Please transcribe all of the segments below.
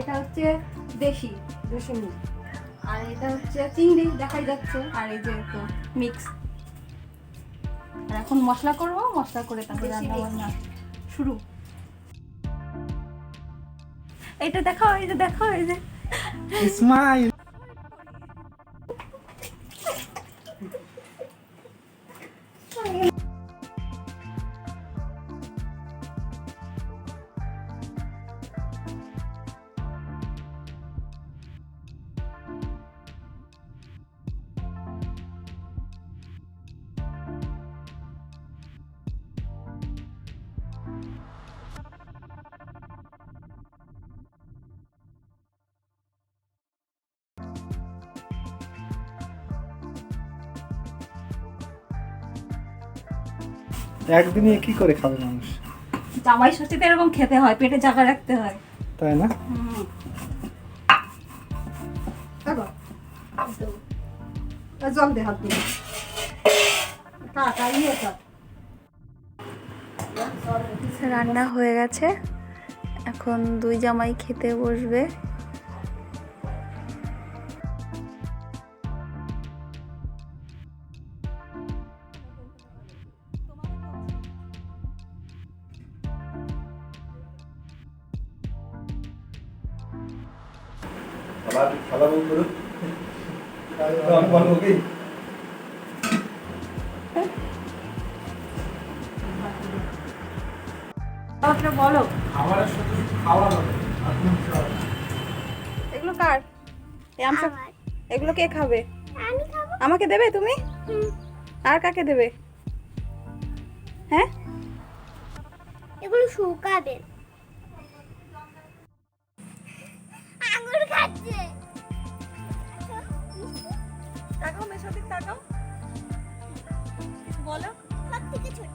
এটা হচ্ছে দেশি দেশি মুখ আর এটা হচ্ছে চিংড়ি দেখাই যাচ্ছে। আর এই যে তো মিক্স আর এখন মশলা করব মশলা করে তারপরে রান্না বান্না শুরু। এটা দেখাও এই যে দেখাও এই যে। স্মাইল একদিনে কি করে খাবে মানুষ? জামাই ষষ্ঠীতে এরকম খেতে হয় পেটে জায়গা রাখতে হয়। তাই না? জল দে হাত দিয়ে। ইয়ে রান্না হয়ে গেছে। এখন দুই জামাই খেতে বসবে। আমি বলব কি? বলো। খাবারের সাথে খাওয়া কার? এগুলো কে খাবে? আমাকে দেবে তুমি? আর কাকে দেবে? হ্যাঁ? এগুলো শুকাবে। আঙুর তাকাও মেশাদিক তাকাও। বলো। সব থেকে ছোট।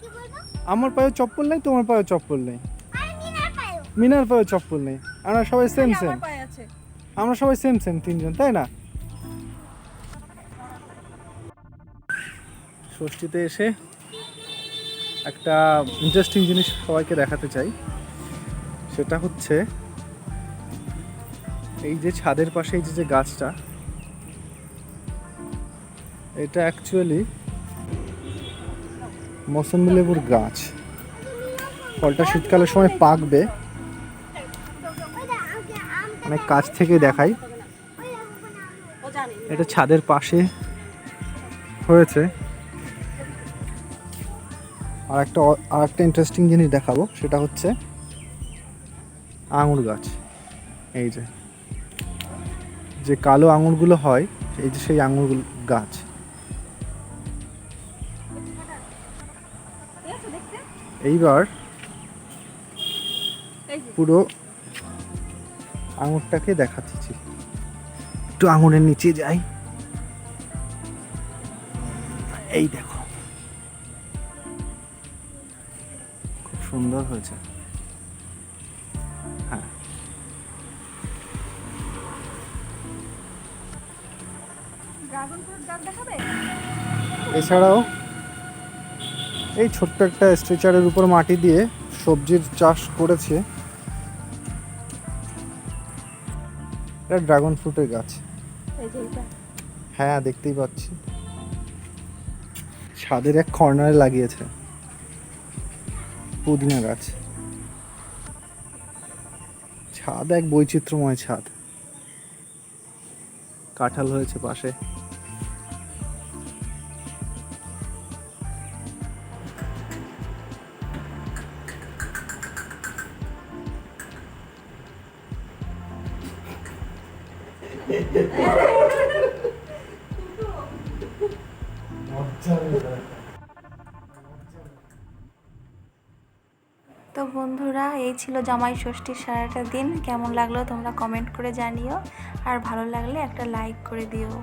কি বলব আমার পায়ে চপ্পল নেই তোমার পায়ে চপ্পল নেই। মিনার পায়ে চপ্পল নেই। আমরা সবাই সেম সেম আমার পায়ে আছে। আমরা সবাই সেম সেম তিনজন তাই না? ষষ্ঠীতে এসে একটা ইন্টারেস্টিং জিনিস সবাইকে দেখাতে চাই। সেটা হচ্ছে এই যে ছাদের পাশে এই যে গাছটা, এটা অ্যাকচুয়ালি মৌসুমি লেবুর গাছ। ফলটা শীতকালের সময় পাকবে। অনেক কাছ থেকে দেখাই। এটা ছাদের পাশে হয়েছে। আর একটা আর একটা ইন্টারেস্টিং জিনিস দেখাবো, সেটা হচ্ছে আঙুর গাছ। এই যে। যে কালো আঙুরগুলো হয়, এই যে সেই আঙুর গাছ। এইবার পুরো আঙুরটাকে দেখাচ্ছি। একটু আঙুরের নিচে যাই। এই দেখো। খুব সুন্দর হয়েছে। এছাড়াও এই ছোট্ট একটা স্ট্রেচারের উপর মাটি দিয়ে সবজির চাষ করেছে এটা ড্রাগন ফ্রুটের গাছ। হ্যাঁ দেখতেই পাচ্ছি। ছাদের এক কর্নারে লাগিয়েছে পুদিনা গাছ। ছাদ এক বৈচিত্র্যময় ছাদ। কাঁঠাল হয়েছে পাশে। তো বন্ধুরা, এই ছিল জামাই ষষ্ঠীর সারাটা দিন। কেমন লাগল তোমরা কমেন্ট করে জানিও। আর ভালো লাগলে একটা লাইক করে দিও।